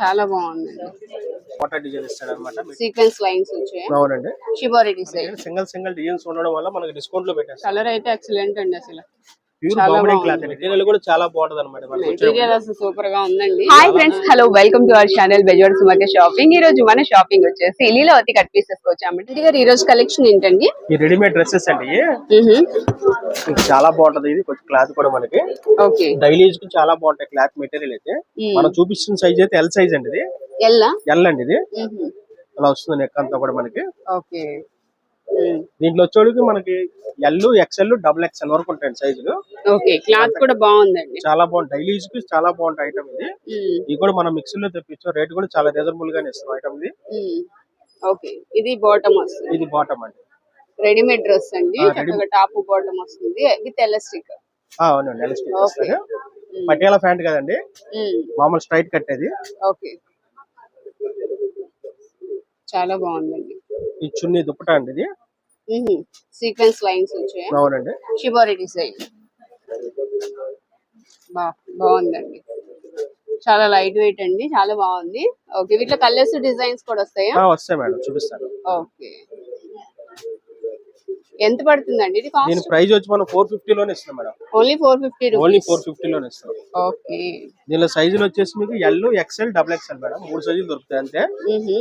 చాలా బాగుందండి. Water design ఇస్తాడు అనమాట సీక్వెన్స్ లైన్స్ వచ్చాయి. అవునండి. Shibori design single single designs ఉండడం వల్ల మనకి డిస్కౌంట్లో పెట్టేస్తాం కలర్ అయితే ఎక్సలెంట్ అండి అసలు. ప్యూర్ చాలా బాగుంది బాగుంది. క్లాత్ మెటీరియల్ కూడా చాలా బాగుంటది అనమాట సూపర్గా ఉందండి. Hi friends hello welcome to our channel Bezawada Sumaka shopping ఈ రోజు మన షాపింగ్ వచ్చేసి లీలావతి కట్ పీసెస్ వచ్చామండి గారు ఈ రోజు కలెక్షన్ ఏంటండి? ఈ రెడీమేడ్ డ్రెస్సెస్ అండి చాలా బాగుంటది. ఇది కొంచెం క్లాత్ కూడా మనకి. ఓకే డైలీ యూజ్కి చాలా బాగుంటాయి క్లాత్ మెటీరియల్ అయితే. మనం చూపిస్తున్న సైజ్ అయితే ఎల్ సైజ్ అండి ఇది. ఎల్లా ఎల్ అండి ఇది. అలా వస్తుంది నెక్ అంతా కూడా మనకి. ఓకే దీంట్లో వచ్చేటికి మనకి ఎల్ ఎక్స్ఎల్ డబుల్ ఎక్స్ఎల్ వరకు ఉంటాయండి సైజులు ఓకే క్లాత్ కూడా బాగుందండి. చాలా బాగుంది డైలీ యూజ్కి చాలా బాగుంటాయి ఐటమ్ ఇది. ఇది కూడా మనం మిక్సీ లో తెప్పించాం. రేట్ కూడా చాలా రీజనబుల్ గానే ఇస్తాం ఐటమ్ ఇది. ఓకే ఇది బాటమ్ వస్తుంది. ఇది బాటమ్ అండి. రెడీమేడ్ డ్రెస్ అండి. టాప్ బాటమ్ వస్తుంది. విత్ ఎలాస్టిక్ అవునండి ఎలాస్టిక్ పటియాలా ప్యాంట్ కదండి. మామూలు స్ట్రైట్ కట్టేది ఓకే. చాలా బాగుందండి. ఈ చున్నీ దుప్పటా అండి ఇది. సీక్వెన్స్ లైన్స్ వచ్చాయి. అవునండి. షిబోరి డిజైన్ బా బాగుందండి. చాలా లైట్ వెయిట్ అండి చాలా బాగుంది. ఓకే వీటిలో కలర్స్ డిజైన్స్ కూడా వస్తాయా? వస్తాయి మేడం చూపిస్తాను. ఓకే. ఎంత పడుతుందండి? ఇది దీని కాస్ట్ ప్రైస్ వచ్చి మనం ఫోర్ ఫిఫ్టీ లోనే ఇస్తాం madam. Only four fifty only four fifty లోనే ఇస్తాం. ఓకే. దీనిలో సైజులు వచ్చేసి మీకు L XL double XL madam. మూడు సైజులు దొరుకుతాయి అంతే.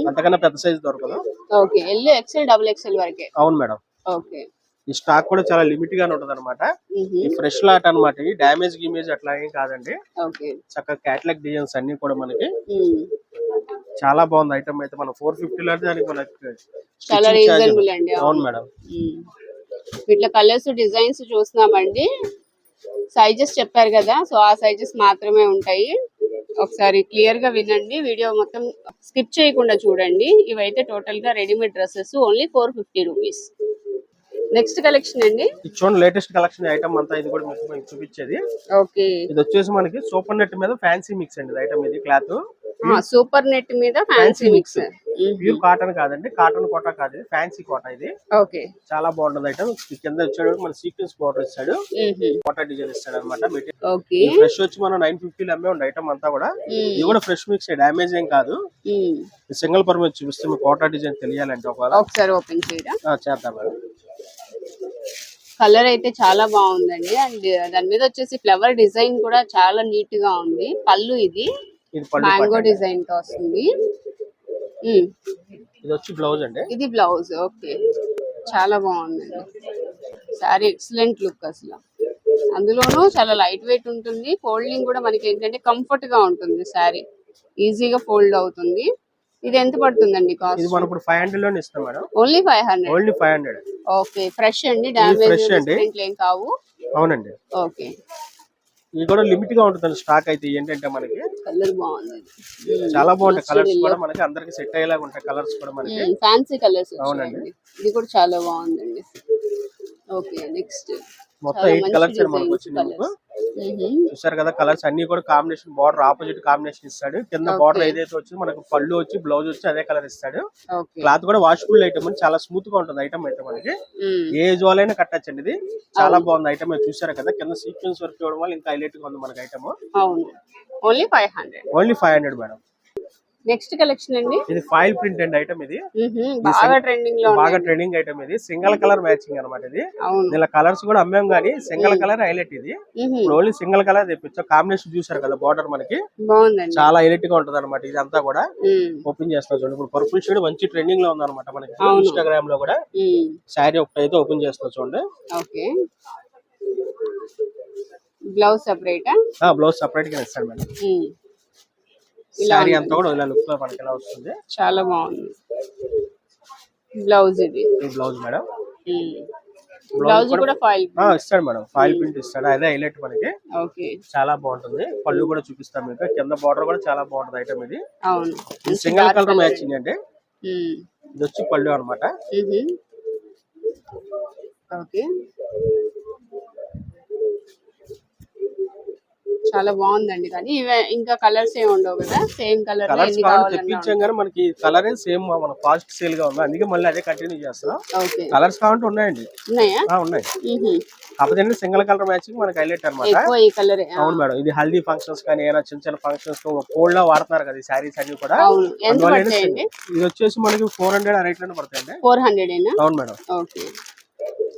అంతకన్నా పెద్ద సైజు దొరకదు. Okay. L XL double XL వరకే. అవును మేడం. ఓకే. ఈ స్టాక్ కూడా చాలా లిమిట్ గానే ఉంటది అనమాట ఈ ఫ్రెష్ లాట్ అనమాట ఈ డామేజ్ గిమేజ్ అట్లా ఏం కాదండి. ఓకే. చక్కగా క్యాటలాగ్ డిజైన్స్ అన్ని కూడా మనకి. చాలా బాగుంది ఐటమ్ అయితే. మనం ఫోర్ ఫిఫ్టీ లో అంటే దానికి మనకి అవును మేడం. వీటిలో కలర్స్ డిజైన్స్ చూస్తున్నామండి. సైజెస్ చెప్పారు కదా సో ఆ సైజెస్ మాత్రమే ఉంటాయి. ఒకసారి క్లియర్గా వినండి. వీడియో మొత్తం స్కిప్ చేయకుండా చూడండి. ఇవైతే టోటల్గా readymade dresses only four fifty rupees next collection అండి. చూడండి లేటెస్ట్ కలెక్షన్ ఐటమ్ అంతా ఇది కూడా మీకు చూపించేది. ఓకే ఇది వచ్చేసి మనకి సూపర్ నెట్ మీద ఫ్యాన్సీ మిక్స్ అండి ఐటమ్ ఇది క్లాత్ సూపర్ నెట్ మీద ఫ్యాన్సీ మిక్స్ ప్యూర్ కాటన్ కాదండి కాటన్ కోట కాదు ఫ్యాన్సీ కోట ఇది. ఓకే. చాలా బాగుంటుంది ఐటమ్ కింద వచ్చాడు మన సీక్వెన్స్ బోర్డర్ ఇస్తాడు. కోట డిజైన్ ఇస్తాడు అనమాట ఫ్రెష్ వచ్చి మనం నైన్ ఫిఫ్టీలో అమ్మే ఉండే ఐటమ్ అంతా కూడా. ఇది కూడా ఫ్రెష్ మిక్స్ డామేజ్ ఏం కాదు. సింగిల్ పర్మిట్ చూపిస్తే మీకు కోటా డిజైన్ తెలియాలంటే ఒకవేళ. ఒకసారి ఓపెన్ చేయరా? ఆ, చేద్దాం మేడం. కలర్ అయితే చాలా బాగుందండి. అండ్ దాని మీద వచ్చేసి ఫ్లవర్ డిజైన్ కూడా చాలా నీట్గా ఉంది. పళ్ళు ఇది. ఇది మ్యాంగో. డిజైన్తో వస్తుంది. ఇది వచ్చి బ్లౌజ్ అండి. ఇది బ్లౌజ్ ఓకే. చాలా బాగుందండి సారీ ఎక్సలెంట్ లుక్ అసలు. అందులోనూ చాలా లైట్ వెయిట్ ఉంటుంది. ఫోల్డింగ్ కూడా మనకి ఏంటంటే కంఫర్ట్గా ఉంటుంది సారీ. ఈజీగా ఫోల్డ్ అవుతుంది. ఇది ఎంత పడుతుందండి ఇది కాస్ట్ మనం ఇప్పుడు ఫైవ్ హండ్రెడ్లోనే ఇస్తాం madam. Only five hundred only five hundred okay fresh అండి. అండి. ఏం కావు. అవునండి. ఓకే ఇది కూడా లిమిట్గా ఉంటుంది స్టాక్ అయితే ఏంటంటే మనకి. కలర్ బాగుంది. చాలా బాగుంటాయి. కలర్స్ కూడా మనకి అందరికి సెట్ అయ్యేలాగా ఉంటాయి. కలర్స్ కూడా మనకి. ఫ్యాన్సీ కలర్స్ అవునండి. ఇది కూడా చాలా బాగుందండి. ఓకే నెక్స్ట్ మొత్తం ఎయిట్ కలర్స్ మనకు వచ్చింది మీకు చూసారు కదా కలర్స్ అన్ని కూడా కాంబినేషన్ బార్డర్ ఆపోజిట్ కాంబినేషన్ ఇస్తాడు. కింద బార్డర్ ఏదైతే వచ్చిందో మనకు పళ్ళు వచ్చి బ్లౌజ్ వచ్చి అదే కలర్ ఇస్తాడు. క్లాత్ కూడా వాషబుల్ ఐటమ్ చాలా స్మూత్గా ఉంటుంది ఐటమ్ అయితే మనకి. ఏ ఏజ్ వాళ్ళైనా కట్టచ్చండి ఇది. చాలా బాగుంది ఐటమ్ చూసారు కదా కింద సీక్వెన్స్ వర్క్ ఇవ్వడం వల్ల ఇంకా హైలైట్గా ఉంది మనకి item only five hundred only five hundred madam next collection అండి. ఇది ఫైల్ ప్రింట్ అండి ఐటమ్ ఇది. బాగా ట్రెండింగ్లో బాగా ట్రెండింగ్ ఐటమ్ ఇది. సింగిల్ కలర్ మ్యాచింగ్ అన్నమాట ఇది. ఇలా కలర్స్ కూడా అమ్మాం కానీ సింగిల్ కలర్ హైలైట్ ఇది. ఓన్లీ సింగిల్ కలర్ తెప్పించాం. కాంబినేషన్ చూసారు కదా బార్డర్ మనకి. చాలా హైలైట్గా ఉంటది అనమాట ఇది అంతా కూడా. ఓపెన్ చేస్తున్నా చూడండి. ఇప్పుడు పర్పుల్ షేడ్ మంచి ట్రెండింగ్లో ఉంది అనమాట మనకి. ఇన్స్టాగ్రామ్లో కూడా. శారీ ఒకటి అయితే ఓపెన్ చేస్తున్నా చూడండి. ఓకే. బ్లౌజ్ సెపరేటా ఆ? బ్లౌజ్ సపరేట్గా ఇస్తాడు మేడం. శారీ అంతా కూడా ఇలా లుక్లో మనకి ఇలా వస్తుంది? చాలా బాగుంది. బ్లౌజ్ ఇది. ఈ బ్లౌజ్ మేడం? బ్లౌజ్ కూడా ఫైల్ ఆ ఇస్తాడు మేడం. ఫైల్ ప్రింట్ ఇస్తాడు. అదే హైలైట్ మనకి. ఓకే. చాలా బాగుంటుంది. పళ్ళు కూడా చూపిస్తాం మీకు. కింద బార్డర్ కూడా చాలా బాగుంటుంది ఐటమ్ ఇది. అవును. సింగిల్ కలర్ మ్యాచింగ్ అండి. ఇది వచ్చి పళ్ళు అనమాట. ఓకే. చాలా బాగుందండి కానీ ఇవే ఇంకా కలర్స్ ఏమి ఉండవు కదా? సేమ్ కలర్ కలర్స్ తెప్పించాం కానీ మనకి కలరే సేమ్ మన ఫాస్ట్ సేల్గా ఉంది అందుకే మళ్ళీ అదే కంటిన్యూ చేస్తున్నాం. ఓకే. కలర్స్ కావాలంటే ఉన్నాయండి. ఉన్నాయా? ఉన్నాయి. కాకపోతే సింగిల్ కలర్ మ్యాచింగ్ మనకి హైలైట్ అనమాట ఈ కలర్ అవును మేడం. ఇది హల్దీ ఫంక్షన్స్ కానీ ఏమైనా చిన్న చిన్న ఫంక్షన్స్ కోల్డ్లో వాడుతున్నారు కదా ఈ శారీస్ అన్ని కూడా. ఇది వచ్చేసి మనకి ఫోర్ హండ్రెడ్ రేట్ పడతాయండి. ఫోర్ హండ్రెడ్ అవును మేడం. ఓకే.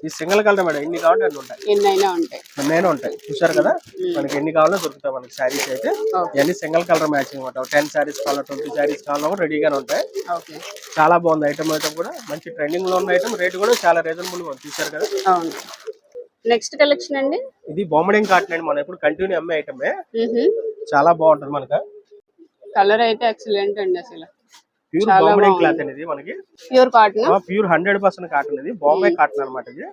ఈ సింగిల్ కలర్ మేడం ఎన్ని కావాలంటే అన్ని ఉంటాయి. ఎన్నైనా ఉంటాయి. ఎన్నైనా ఉంటాయి. చూసారు కదా? మనకి ఎన్ని కావాలో దొరుకుతాయి మనకి శారీస్ అయితే. ఇవన్నీ సింగిల్ కలర్ మ్యాచింగ్ అనమాట టెన్ శారీస్ కావాలా ట్వంటీ శారీస్ కావాలో కూడా రెడీగానే ఉంటాయి. ఓకే. చాలా బాగుంది ఐటమ్ అయితే కూడా. మంచి ట్రెండింగ్లో ఉన్న ఐటమ్ రేట్ కూడా చాలా రీజనబుల్గా ఉంది. చూసారు కదా? నెక్స్ట్ కలెక్షన్ అండి? ఇది బొమ్మడింగ్ కాటన్ అండి మనం. ఇప్పుడు కంటిన్యూ అమ్మే ఐటమే. చాలా బాగుంటుంది మనకి. కలర్ అయితే ఎక్సలెంట్ అండి అసలు. ప్యూర్ బాగుంది. క్లాత్ అనేది మనకి. Pure cotton? Pure hundred percent cotton ఇది. బాంబే కాటన్ అనమాట ఇది.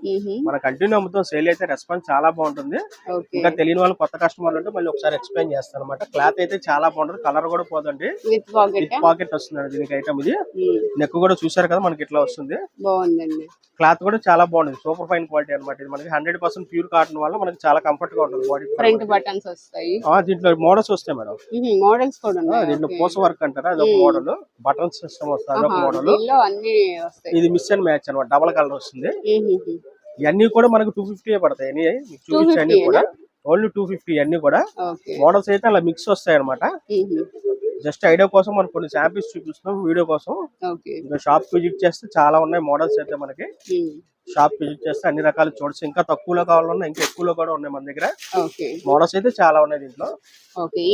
మన కంటిన్యూ అమ్ముతాం సేల్ అయితే రెస్పాన్స్ చాలా బాగుంటుంది. ఇంకా తెలియని వాళ్ళు కొత్త కస్టమర్లు ఉంటే మళ్ళీ ఒకసారి ఎక్స్ప్లెయిన్ చేస్తాను అనమాట క్లాత్ అయితే చాలా బాగుంటుంది. కలర్ కూడా పోదండి. With pocket. విత్ పాకెట్ వస్తుంది దీనికి ఐటమ్ ఇది. నెక్ కూడా చూసారు కదా మనకి ఇట్లా వస్తుంది. బాగుందండి. క్లాత్ కూడా చాలా బాగుంది. సూపర్ ఫైన్ క్వాలిటీ అనమాట ఇది. మనకి హండ్రెడ్ పర్సెంట్ ప్యూర్ కాటన్ వల్ల మనకి చాలా కంఫర్ట్గా ఉంటుంది బాడీ ఫ్రంట్ బటన్స్ వస్తాయి. దీంట్లో మోడల్స్ వస్తాయి మేడం. మోడల్స్ కూడా దీంట్లో పూస వర్క్ అంటారా? అదొక మోడల్. సిస్టమ్ వస్తుంది మోడల్. ఇది మిస్ అండ్ మ్యాచ్ అనమాట డబల్ కలర్ వస్తుంది. ఇవన్నీ కూడా మనకు టూ ఫిఫ్టీ పడతాయి అన్ని కూడా. ఓన్లీ టూ ఫిఫ్టీ అన్ని కూడా. మోడల్స్ అయితే అలా మిక్స్ వస్తాయి అనమాట. జస్ట్ ఐడియా కోసం మనం కొన్ని శాంపిల్స్ చూపిస్తున్నాం వీడియో కోసం. ఇంకా షాప్ విజిట్ చేస్తే చాలా ఉన్నాయి మోడల్స్ అయితే మనకి. షాప్ విజిట్ చేస్తే అన్ని రకాలు చూడొచ్చు. ఇంకా తక్కువలో కావాలన్నా ఇంకా ఎక్కువలో కూడా ఉన్నాయి మన దగ్గర. ఓకే. మోడల్స్ అయితే చాలా ఉన్నాయి దీంట్లో.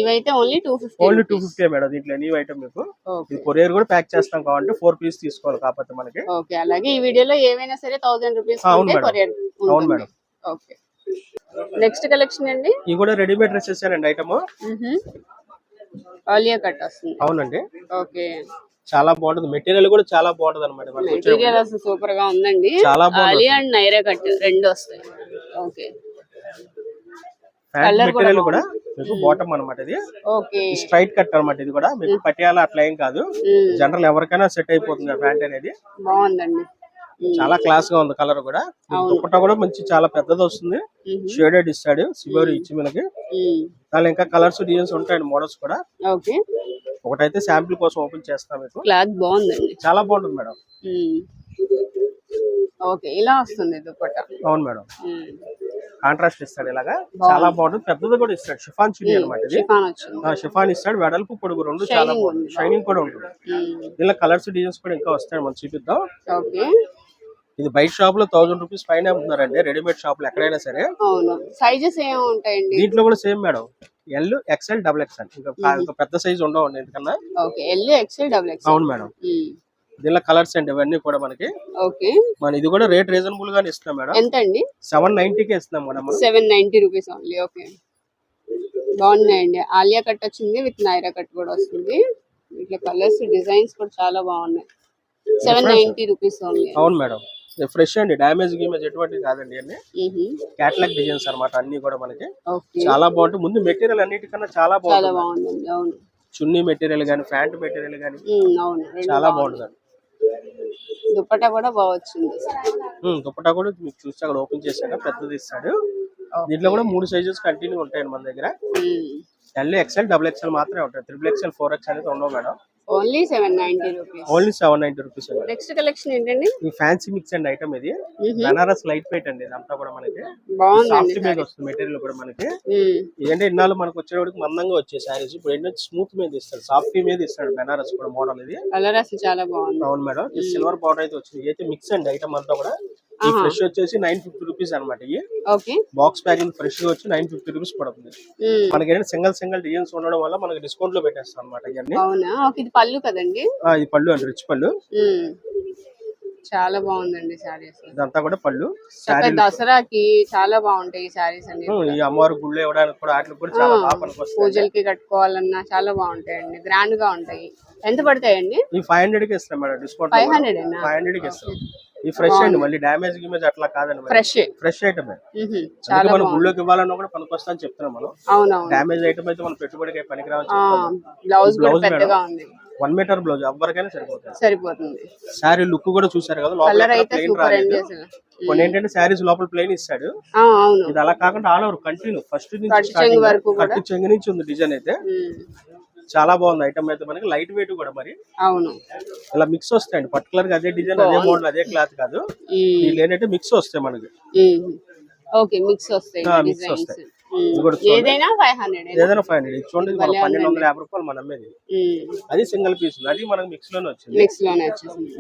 ఇవైతే only two fifty only two fifty madam దీంట్లో ఎనీ ఐటమ్ మీకు? కొరియర్ కూడా ప్యాక్ చేస్తాం కావాలంటే ఫోర్ పీస్ తీసుకోవాలి కాకపోతే మనకి. ఓకే. అలాగే ఈ వీడియోలో ఏవైనా సరే థౌసండ్ రూపీస్ అవును మేడం. ఓకే. నెక్స్ట్ కలెక్షన్ అండి? ఇవి కూడా రెడీమేడ్ డ్రెస్సెస్ అండి ఐటమ్ ఆలియా కట్ వస్తుంది. అవునండి. ఓకే. చాలా బాగుంటుంది. మెటీరియల్ కూడా చాలా బాగుంటుంది అనమాట మెటీరియల్ అసలు సూపర్గా ఉందండి. చాలా ఆలియా అండ్ నైరా కట్ రెండు వస్తాయి. ఓకే. ప్యాంట్ మెటీరియల్ కూడా మీకు బాటమ్ అన్నమాట ఇది. ఓకే. స్ట్రైట్ కట్ అన్నమాట ఇది కూడా. మీకు పటియాల అట్లా ఏం కాదు. జనరల్ ఎవరికైనా సెట్ అయిపోతుంది ప్యాంట్ అనేది. బాగుందండి. చాలా క్లాస్గా ఉంది కలర్ కూడా. మీకు దుపట్టా కూడా మంచి చాలా పెద్దది వస్తుంది. షేడెడ్ ఇస్తాడు సిబోరి ఇచ్చి మనకి. దానిలో ఇంకా కలర్స్ డిజైన్స్ ఉంటాయండి మోడల్స్ కూడా. ఓకే. ఒకటైతే శాంపిల్ కోసం ఓపెన్ చేస్తాం మీకు. క్లాత్ బాగుందండి. చాలా బాగుంటుంది మేడం. ఓకే ఇలా వస్తుంది అవును మేడం. కాంట్రాస్ట్ ఇస్తాడు ఇలాగా. చాలా బాగుంటుంది. పెద్దది కూడా ఇస్తాడు. షిఫాన్ చున్నీ అనమాట ఇది. షిఫాన్ ఇస్తాడు. వెడల్పు పొడుగు రెండు చాలా బాగుంటుంది. షైనింగ్ కూడా ఉంటుంది. దీనిలో కలర్స్ డిజైన్స్ కూడా ఇంకా వస్తాయి. మనం చూపిద్దాం. ఇది బయట షాప్లో థౌసండ్ రూపీస్ పైన అమ్ముతున్నారండి. రెడీమేడ్ షాప్లో ఎక్కడైనా సరే. అవును. సైజెస్ ఏమి ఉంటాయండి? దీంట్లో కూడా same madam. L XL double XL ఇంకా పెద్ద సైజ్ ఉండవండి ఎందుకన్నా? Okay. L XL double XL అవును మేడం. దీనిలో కలర్స్ అండి ఇవన్నీ కూడా మనకి. ఓకే. మన ఇది కూడా రేట్ రీజనబుల్ గానే ఇస్తున్నాం మేడం. ఎంత అండి సెవెన్కి ఇస్తున్నాం madam seven ninety rupees only okay. బాగున్నాయండి. ఆలియా కట్ వచ్చింది విత్ నైరా కట్ కూడా వస్తుంది. ఇట్లా కలర్స్ డిజైన్స్ కూడా చాలా బాగున్నాయి. సెవెన్ నైన్టీ రూపీస్ ఓన్లీ అవును మేడం. ఫ్రెష్ అండి. డ్యామేజ్ గిమేజ్ ఎటువంటి కాదండి అన్ని క్యాటలాగ్ డిజైన్స్ అన్నమాట అన్ని కూడా మనకి. చాలా బాగుంటుంది. ముందు మెటీరియల్ అన్నిటికన్నా చాలా బాగుంటుంది. చున్నీ మెటీరియల్ కానీ ప్యాంట్ మెటీరియల్ రెండు చాలా బాగుంది. బాగుంటుంది. దుపట్టా కూడా బాగా వచ్చింది. దుపట్టా కూడా మీకు చూస్తే అక్కడ ఓపెన్ చేశాక పెద్దది ఇస్తాడు. దీంట్లో కూడా మూడు సైజెస్ కంటిన్యూ ఉంటాయండి మన దగ్గర. ఎల్ ఎక్స్ఎల్ డబుల్ ఎక్స్ఎల్ మాత్రమే ఉంటాయి. త్రిబుల్ ఎక్స్ఎల్ ఫోర్ ఎక్స్ అనేది ఉండవు madam. Only seven ninety rupees. Only seven ninety rupees next collection ఏంటండి? ఈ ఫ్యాన్సీ మిక్స్ అండ్ ఐటమ్ ఇది. బనారస్ లైట్ వెయిట్ అండి ఇదంతా కూడా మనకి. సాఫ్ట్ మీద వస్తుంది మెటీరియల్ కూడా మనకి. ఏంటంటే ఇన్నాళ్ళు మనకు వచ్చేవాడికి మందంగా వచ్చే శారీస్ ఇప్పుడు ఏంటంటే స్మూత్ మీద ఇస్తాడు సాఫ్ట్ మీద ఇస్తాడు బెనారస్ కూడా మోడల్ ఇది. కలర్ అసలు చాలా బాగుంది. అవును మేడం. సిల్వర్ బార్డర్ అయితే వచ్చింది. అయితే మిక్స్ అండి ఐటమ్ అంతా కూడా. ఈ ఫ్రెష్ వచ్చేసి నైన్ ఫిఫ్టీ రూపీస్ అనమాట ఇవి. ఓకే. బాక్స్ ప్యాకింగ్ ఫ్రెష్గా వచ్చి నైన్ ఫిఫ్టీ రూపీస్ పడుతుంది. మనకి ఏంటంటే సింగల్ సింగల్ డిజైన్స్ ఉండడం వల్ల మనకి డిస్కౌంట్లో పెట్టేస్తాం అనమాట ఇవన్నీ. ఇది పళ్ళు కదండి? ఇది పళ్ళు అండి రిచ్ పళ్ళు. చాలా బాగుందండి శారీస్. ఇదంతా కూడా పళ్ళు. దసరాకి చాలా బాగుంటాయి ఈ అన్ని ఈ అమ్మవారి గుళ్ళు ఇవ్వడానికి కూడా వాటికి కూడా చాలా బాగా పనికి వస్తాయి పూజలకి కట్టుకోవాలన్నా చాలా బాగుంటాయండి. గ్రాండ్గా ఉంటాయి. ఎంత పడతాయండి? ఫైవ్ హండ్రెడ్కి ఇస్తాం madam discount five hundred five హండ్రెడ్కి ఇస్తాం. ఈ ఫ్రెష్ అండి. మళ్ళీ డ్యామేజ్ గిమేజ్ అట్లా కాదండి. ఫ్రెష్ ఫ్రెష్ ఐటమ్ చాలా మనం గుళ్ళోకి ఇవ్వాలన్నా కూడా పనికొస్తా అని చెప్తున్నాం మనం. డ్యామేజ్ ఐటమ్ అయితే మనం పెట్టుబడికి పనికిరావని ఆ, చెప్తాం బ్లౌజ్ వన్ మీటర్ బ్లౌజ్ ఎవరికైనా సరిపోతుంది. సరిపోతుంది. శారీ లుక్ కూడా చూసారు కదా లోపల ప్లెయిన్ రాలేదు. కొన్ని ఏంటంటే శారీస్ లోపల ప్లెయిన్ ఇస్తాడు. ఇది అలా కాకుండా ఆల్ ఓవర్ కంటిన్యూ ఫస్ట్ నుంచి కట్టు చెంగు నుంచి ఉంది డిజైన్ అయితే. చాలా బాగుంది ఐటమ్ అయితే మనకి. లైట్ వెయిట్ కూడా మరి. అవును. ఇలా మిక్స్ వస్తాయండి. పర్టికులర్గా అదే డిజైన్ అదే మోడల్ అదే క్లాత్ కాదు. వీళ్ళు ఏంటంటే మిక్స్ వస్తాయి మనకి. ఓకే మిక్స్ వస్తాయి డిజైన్స్ వస్తాయి. ఏదైనా ఫైవ్ హండ్రెడ్ ఏదైనా ఫైవ్ హండ్రెడ్ చూడండి మనం పన్నెండు వందల. యాభై రూపాయలు మనం అమ్మేది. అది సింగిల్ పీస్ అది మనకు మిక్స్లోనే వచ్చింది. మిక్స్లోనే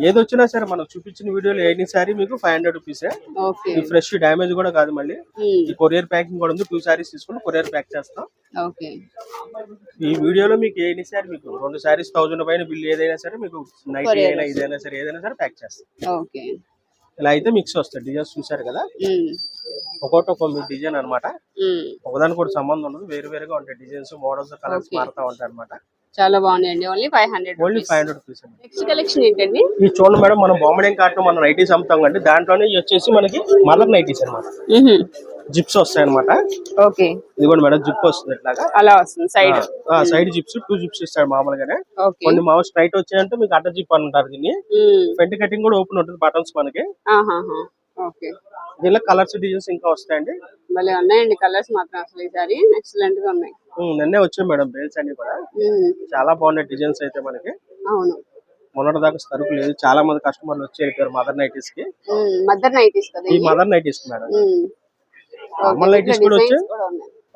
ఏది వచ్చినా సరే మనం చూపించిన వీడియోలో ఎన్ని సారీ మీకు five hundred rupees fresh damage కూడా కాదు మళ్ళీ. ఈ కొరియర్ ప్యాకింగ్ కూడా ఉంది. టూ సారీస్ తీసుకుని కొరియర్ ప్యాక్ చేస్తాం. ఈ వీడియోలో మీకు ఎన్ని సారీ మీకు రెండు సారీస్ థౌసండ్ పైన బిల్ ఏదైనా సరే మీకు నైట్ అయినా ఇదైనా సరే ఏదైనా సరే ప్యాక్ చేస్తాం. ఓకే. ఇలా అయితే మిక్స్ వస్తాయి. డిజైన్స్ చూసారు కదా? ఒక్కొక్కటి ఒక్కొక్క డిజైన్ అన్నమాట. ఒకదానికి కూడా సంబంధం ఉండదు. వేరు వేరుగా ఉంటాయి. Designs models colours. మారుతా ఉంటాయి అనమాట చాలా బాగున్నాయండి. Only five hundred only five hundred rupees అండి. నెక్స్ట్ కలెక్షన్ ఏంటండి? ఈ చూడండి మేడం మనం బొమ్మడేం కార్ట్ మనం నైటీస్ అమ్ముతాం కండి. దాంట్లోనే వచ్చేసి మనకి మదర్ నైటీస్ అనమాట జిప్స్ వస్తాయి అనమాట ఓకే. ఇది కూడా మేడం జిప్ వస్తుంది ఇట్లాగా. అలా వస్తుంది side side zips two zips ఇస్తాడు మామూలుగానే. కొన్ని మామూలు స్ట్రైట్ వచ్చాయంటే మీకు అడ్డ జిప్ అంటారు దీన్ని. ఫ్రంట్ కటింగ్ కూడా ఓపెన్ ఉంటుంది బటన్స్ మనకి. దీనిలో కలర్స్ డిజైన్స్ ఇంకా వస్తాయండి. భలే ఉన్నాయండి కలర్స్ మాత్రం అసలు ఈసారి. ఎక్సలెంట్గా ఉన్నాయి. నిన్నే వచ్చాయి మేడం బేల్స్ అన్ని కూడా. చాలా బాగున్నాయి డిజైన్స్ అయితే మనకి. అవును. మొన్నటి దాకా సరుకు లేదు. చాలా మంది కస్టమర్లు వచ్చి వెళ్ళిపోయారు మదర్ నైటీస్కి మదర్ నైటీస్ ఈ? Mother nighties madam. నార్మల్ ఇట్లా కూడా వచ్చాయి? కూడా.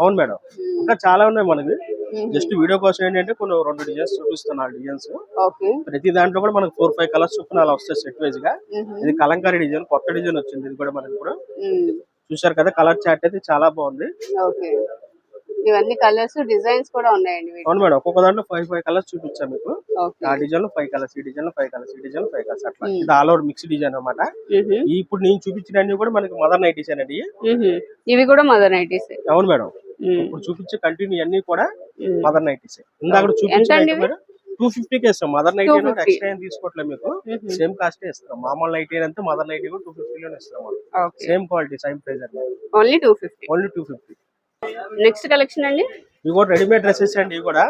అవును మేడం. ఉమ్, ఇంకా చాలా ఉన్నాయి మనకి. ఉమ్, జస్ట్ వీడియో కోసం ఏంటంటే కొన్ని రెండు డిజైన్స్ చూపిస్తున్నాను డిజైన్స్ ఓకే ప్రతి దాంట్లో కూడా మనకు ఫోర్ ఫైవ్ కలర్స్ చొప్పున అలా వస్తాయి సెట్ వైజ్గా. ఉహు, ఇది కలంకారీ డిజైన్ కొత్త డిజైన్ వచ్చింది ఇది కూడా మనకి ఇప్పుడు. ఉమ్, చూసారు కదా కలర్ చార్ట్ అయితే చాలా బాగుంది. ఇవన్నీ కలర్స్ డిజైన్స్ కూడా ఉన్నాయండి. అవును మేడం ఒక్కొక్క దాంట్లో ఫైవ్ ఫైవ్ కలర్స్ చూపించాం మీకు. ఆ డిజైన్లో ఫైవ్ కలర్స్ ఈ డిజైన్లో ఫైవ్ కలర్స్ ఈ డిజైన్లో ఫైవ్ కలర్స్ అట్లా. ఇది ఆల్ ఓవర్ మిక్స్ డిజైన్ ఈ ఇప్పుడు నేను చూపించిన కూడా మనకి మదర్ నైటీస్ అండి. ఇవి కూడా మదర్ నైటీస్ అవును మేడం. ఇప్పుడు చూపించే కంటిన్యూ అన్ని కూడా మదర్ నైటీస్ ఇందాక item మేడం? టూ ఫిఫ్టీకి ఇస్తాం. Mother nighty 250. ఎక్స్ట్రా ఏం తీసుకోవట్లేదు మీకు. సేమ్ కాస్ట్ ఇస్తాం. మామూలు నైటీ అంతా మదర్ నైటీ కూడా టూ ఫిఫ్టీలోనే ఇస్తాం మనం. Okay. Same quality same price only two fifty only two fifty next collection అండి? ఇవి కూడా రెడీమేడ్ డ్రెస్సెస్ అండి ఇవి కూడా.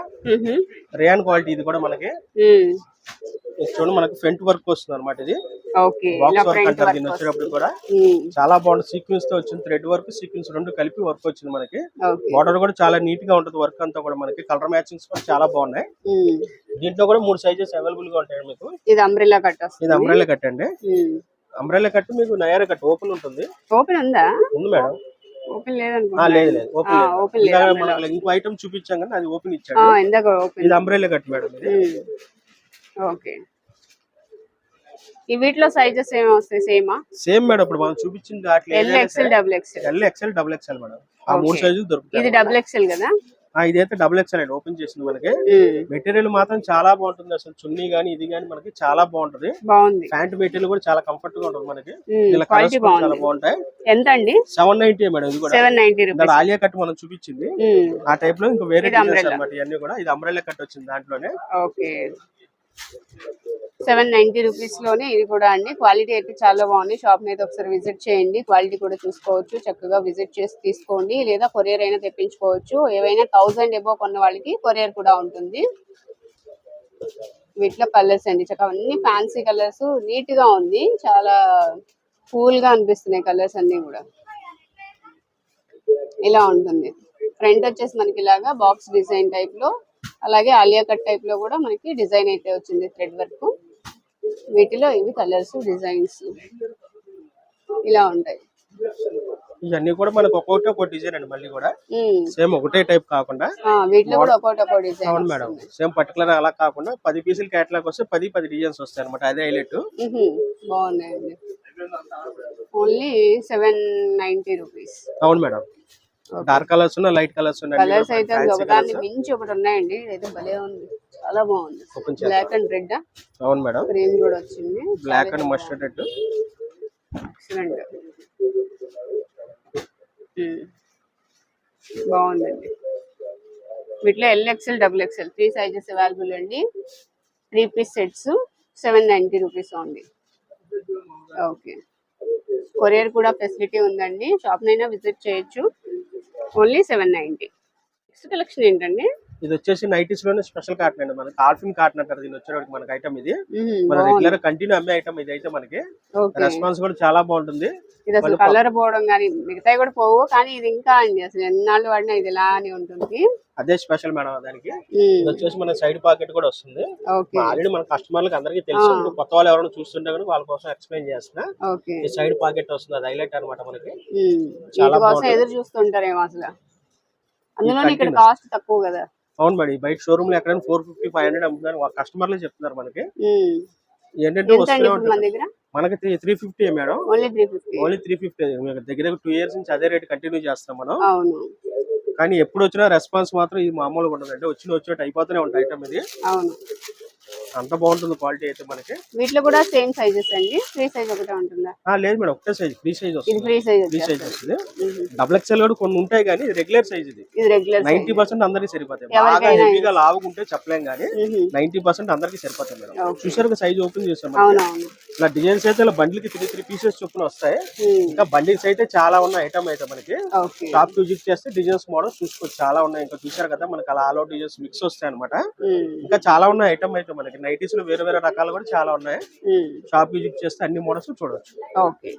రియాన్ క్వాలిటీ ఇది కూడా మనకి. చూడండి మనకి ఫ్రంట్ వర్క్ వస్తుంది అనమాట ఇది బాక్స్ వర్క్ అంటారు దీన్ని వచ్చేటప్పుడు కూడా. చాలా బాగుంది సీక్వెన్స్తో వచ్చింది థ్రెడ్ వర్క్ సీక్వెన్స్ రెండు కలిపి వర్క్ వచ్చింది మనకి. బార్డర్ కూడా చాలా నీట్గా ఉంటుంది వర్క్ అంతా కూడా మనకి. కలర్ మ్యాచింగ్స్ కూడా చాలా బాగున్నాయి. దీంట్లో కూడా మూడు సైజెస్ అవైలబుల్గా ఉంటాయి మీకు. ఇది అంబ్రెల్లా కట్ ఇది అంబ్రెల్లా కట్ అండి. అంబ్రెల్లా కట్ మీకు నయారా కట్ ఓపెన్ ఉంటుంది. ఓపెన్ ఉందా? ఉంది మేడం. ఓపెన్ ఆ, లేదనుకుంటా లేదు లేదు ఓపెన్ ఆ, లేదు. open లేదు, ఇందాక umbrella. మనకి ఇంకో ఐటమ్ చూపించాం కానీ అది ఓపెన్ ఆ, ఇచ్చాడు ఇందాక ఓపెన్ ఇది అంబ్రెల్లా కట్ మేడం ఇది. ఓకే. ఈ వీటిలో సైజెస్ ఏమి వస్తాయి? సేమా సేమ్ మేడం ఇప్పుడు మనం చూపించిన దాంట్లో L XL double XL L XL double XL madam. ఆ మూడు Okay. సైజులు ఇది దొరుకుతాయి డబుల్ ఎక్స్ఎల్ కదా? ఆ, ఇదైతే డబుల్ ఎక్స్ఎల్ అండి ఓపెన్ చేసింది మనకి. మెటీరియల్ మాత్రం చాలా బాగుంటుంది అసలు. చున్నీ గానీ ఇది గానీ మనకి చాలా బాగుంటది. బాగుంది. ప్యాంట్ మెటీరియల్ కూడా చాలా కంఫర్ట్గా ఉంటుంది మనకి. క్వాలిటీ చాలా బాగుంటాయి. ఎంత అండి సెవెన్ నైన్టీ మేడం ఇది కూడా. సెవెన్ నైన్టీ ఆలియా కట్ మనం చూపించింది. ఆ టైప్లో ఇంకా వేరే. అన్నమాట ఇవన్నీ కూడా. ఇది అంబ్రెల్లా కట్ వచ్చింది దాంట్లోనే. ఓకే. సెవెన్ నైన్టీ రూపీస్లోనే ఇది కూడా అండి. క్వాలిటీ అయితే చాలా బాగుంది. షాప్ అయితే ఒకసారి విజిట్ చేయండి. క్వాలిటీ కూడా చూసుకోవచ్చు. చక్కగా విజిట్ చేసి తీసుకోండి. లేదా కొరియర్ అయినా తెప్పించుకోవచ్చు. ఏవైనా థౌసండ్ ఎబో కొన్న వాళ్ళకి కొరియర్ కూడా ఉంటుంది. వీటిలో కలర్స్ అండి. చక్కగా అన్ని ఫ్యాన్సీ కలర్స్. నీట్గా ఉంది. చాలా కూల్గా అనిపిస్తున్నాయి కలర్స్ అన్ని కూడా. ఇలా ఉంటుంది. ఫ్రంట్ వచ్చేసి మనకి ఇలాగా బాక్స్ డిజైన్ టైప్లో అలాగే ఆలియా కట్ టైప్లో కూడా మనకి డిజైన్ అయితే వచ్చింది థ్రెడ్ వర్క్. వీటిలో ఇవి కలర్స్ డిజైన్స్ ఇలా ఉంటాయి. ఇవన్నీ కూడా మనకు ఒక్కొక్కటి ఒక డిజైన్ అండి మళ్ళీ కూడా. సేమ్ ఒకటే టైప్ కాకుండా వీటిలో కూడా ఒక్కొక్కటి ఒక్కో డిజైన్ అవును మేడం. సేమ్ పర్టికులర్ అలా కాకుండా పది పీసులు కేటలాగ్ వస్తే పది పది డిజైన్స్ వస్తాయి అనమాట అదే హైలైట్ బాగున్నాయండి. ఓన్లీ సెవెన్ నైన్టీ రూపీస్ అవును మేడం. డార్క్ కలర్స్ ఉన్నాయి లైట్ కలర్స్ ఉన్నాయి కలర్స్ అయితే ఒకదాన్ని. మించి ఒకటి ఉన్నాయండి. ఇదైతే భలే ఉంది. చాలా బాగుంది. బ్లాక్ అండ్ రెడ్ అవును మేడం. క్రీమ్ కూడా వచ్చింది. Black and mustard red excellent బాగుందండి. వీటిలో L XL double XL three sizes available అండి. Three piece sets seven ninety rupees ఉంది ఓకే కొరియర్ కూడా ఫెసిలిటీ ఉందండి. షాప్ నైనా విజిట్ చేయొచ్చు. Only seven ninety next collection ఏంటండి? ఇది వచ్చేసి నైటీస్లోనే స్పెషల్ కాటన్ అండి. మనకి ఆల్ఫిన్ కాటన్ అంటారు దీని వచ్చేటప్పటికి మనకి ఐటమ్ ఇది. మన. రెగ్యులర్ కంటిన్యూ అమ్మే ఐటమ్ ఇది అయితే మనకి. రెస్పాన్స్ కూడా చాలా బాగుంటుంది. ఇది అసలు కలర్ పోవడం కానీ మిగతాయి కూడా పోవు కానీ ఇది ఇంకా అండి అసలు ఎన్నాళ్ళు వాడినా ఇది ఇలానే ఉంటుంది. అదే స్పెషల్ మేడం దానికి. ఇది వచ్చేసి మన సైడ్ పాకెట్ కూడా వస్తుంది. ఆల్రెడీ మన కస్టమర్లకు అందరికీ తెలుసు. కొత్త వాళ్ళు ఎవరైనా చూస్తుంటే కనుక వాళ్ళ కోసం ఎక్స్ప్లెయిన్ చేస్తున్నా. ఈ సైడ్ పాకెట్ వస్తుంది అది హైలైట్ అనమాట మనకి. చాలా. ఎదురు చూస్తుంటారేమో అసలు. అందులోనే ఇక్కడ. కాస్ట్ తక్కువ కదా. అవును మేడం బయట షోరూమ్లో ఎక్కడైనా ఫోర్ ఫిఫ్టీ ఫైవ్ హండ్రెడ్ అమ్ముతున్నారు కస్టమర్లే చెప్తున్నారు మనకి. ఏంటంటే వస్తూనే ఉంటుంది. మనకి three fifty madam. Only three fifty దగ్గర టూ ఇయర్స్ నుంచి అదే రేట్ కంటిన్యూ చేస్తాం మనం. కానీ ఎప్పుడు వచ్చినా రెస్పాన్స్ మాత్రం ఇది మామూలుగా ఉండదు అంటే వచ్చిన వచ్చేట అయిపోతూనే ఉంటాయి ఐటమ్ ఇది. అంత బాగుంటుంది క్వాలిటీ అయితే మనకి. వీటిలో కూడా సేమ్ సైజెస్ అండి. ఫ్రీ సైజ్ ఒకటే ఉంటుందా? లేదు మేడం ఒకటే సైజ్ ఫ్రీ సైజ్ ఇది ఫ్రీ సైజ్ ఫ్రీ సైజ్ వచ్చేస్తుంది వస్తుంది డబుల్ ఎక్స్ఎల్ కూడా కొన్ని ఉంటాయి కానీ ఇది రెగ్యులర్ సైజ్ ఇది. ఇది రెగ్యులర్ నైన్టీ పర్సెంట్ అందరికి సరిపోతాయి. బాగా హెవీగా లావుకుంటే చెప్పలేం కానీ నైన్టీ పర్సెంట్ అందరికి సరిపోతాయి మేడం. చూసారు సైజ్ ఓపెన్ చేసాం ఇలా డిజైన్స్ అయితే ఇలా బండిల్కి త్రీ త్రీ పీసెస్ చొప్పున వస్తాయి. ఇంకా బండిల్స్ అయితే చాలా ఉన్నాయి ఐటమ్ అయితే మనకి. షాప్ విజిట్ చేస్తే డిజైన్స్ మోడల్స్ చూసుకోవచ్చు. చాలా ఉన్నాయి. ఇంకా చూసారు కదా మనకి అలా ఆల్ అవుట్ డిజైన్స్ మిక్స్ వస్తాయి అనమాట ఇంకా చాలా ఉన్నాయి ఐటమ్ అయితే మనకి నైటీస్లో వేరే వేరే రకాలు కూడా చాలా ఉన్నాయి. షాప్ విజిట్ చేస్తే అన్ని మోడల్స్ చూడవచ్చు ఓకే.